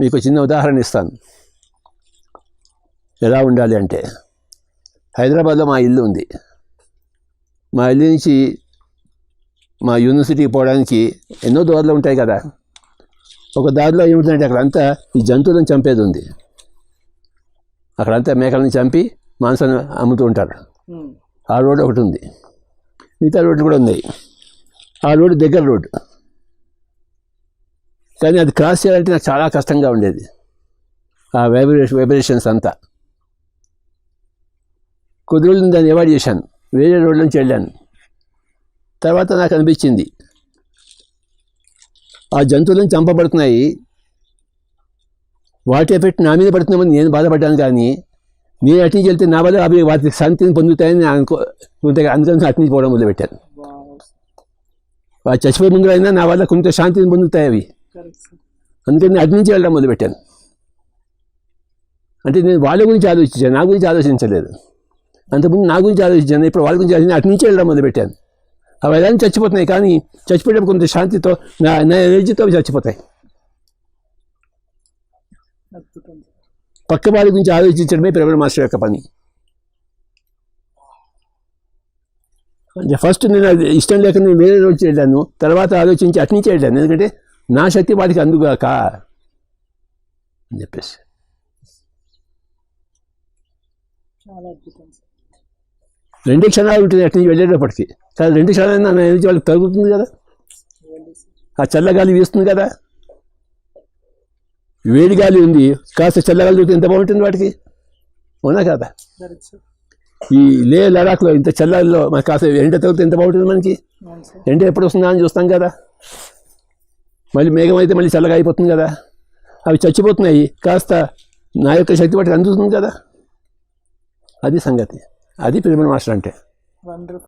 మీకు చిన్న ఉదాహరణ ఇస్తాను. ఎలా ఉండాలి అంటే హైదరాబాద్లో మా ఇల్లు ఉంది. మా ఇల్లు నుంచి మా యూనివర్సిటీకి పోవడానికి ఎన్నో దారులు ఉంటాయి కదా. ఒక దారిలో ఏమిటంటే అక్కడ అంతా ఈ జంతువులను చంపేది ఉంది. అక్కడంతా మేకలను చంపి మాంసాన్ని అమ్ముతూ ఉంటారు. ఆ రోడ్ ఒకటి ఉంది. మిగతా రోడ్లు కూడా ఉన్నాయి. ఆ రోడ్డు దగ్గర రోడ్డు కానీ అది క్రాస్ చేయాలంటే నాకు చాలా కష్టంగా ఉండేది. ఆ వైబ్రేషన్ వైబ్రేషన్స్ అంతా. కొద్ది రోజులు దాన్ని అవాయిడ్ చేశాను. వేరే రోడ్ల నుంచి వెళ్ళాను. తర్వాత నాకు అనిపించింది ఆ జంతువులను చంపబడుతున్నాయి. వాటి ఎఫెక్ట్ నా మీద పడుతున్నామని నేను బాధపడ్డాను కానీ నేను అటు నుంచి వెళ్తే నా వల్ల అవి వాటి శాంతిని పొందుతాయని అనుకో కొంత అందుకని అటు నుంచి పోవడం మొదలుపెట్టాను. చచ్చిపోయే ముందు అయినా నా వల్ల కొంత శాంతిని పొందుతాయి అవి. అందుకని నేను అటు నుంచి వెళ్ళడం మొదలుపెట్టాను. అంటే నేను వాళ్ళ గురించి ఆలోచించాను నా గురించి ఆలోచించలేదు. అంతకుముందు నా గురించి ఆలోచించాను ఇప్పుడు వాళ్ళ గురించి ఆలోచించి అటు నుంచి వెళ్ళడం మొదలుపెట్టాను. అవి ఎలా చచ్చిపోతున్నాయి కానీ చచ్చిపోయేటప్పుడు కొంత శాంతితో నా నా ఎనర్జీతో అవి చచ్చిపోతాయి. పక్క వారి గురించి ఆలోచించడమే ప్రవీణ మాస్టర్ యొక్క పని. అంటే ఫస్ట్ నేను అది ఇష్టం లేక నేను వేరే రోజు వెళ్ళాను తర్వాత ఆలోచించి అటు నుంచి వెళ్ళాను. ఎందుకంటే నా శక్తి వాటికి అందుగాక అని చెప్పేసి. రెండు క్షణాలు ఉంటుంది అటు నుంచి వెళ్ళేటప్పటికి. కానీ రెండు క్షణాలు నా ఎనర్జీ వాళ్ళకి తగ్గుతుంది కదా. ఆ చల్లగాలి వీస్తుంది కదా? వేడి గాలి ఉంది కాస్త చల్లగాలి దొరికితే ఎంత బాగుంటుంది వాటికి? అవునా కదా? ఈ లే లడాఖ్లో ఇంత చల్లల్లో మనకి కాస్త ఎండ తగిలితే ఎంత బాగుంటుంది మనకి? ఎండ ఎప్పుడు వస్తుందా అని చూస్తాం కదా? మళ్ళీ మేఘం అయితే మళ్ళీ చల్లగా అయిపోతుంది కదా. అవి చచ్చిపోతున్నాయి. కాస్త నా యొక్క శక్తి వాటికి అందుతుంది కదా. అది సంగతి. అది పిరమిడ్ మాస్టర్ అంటే.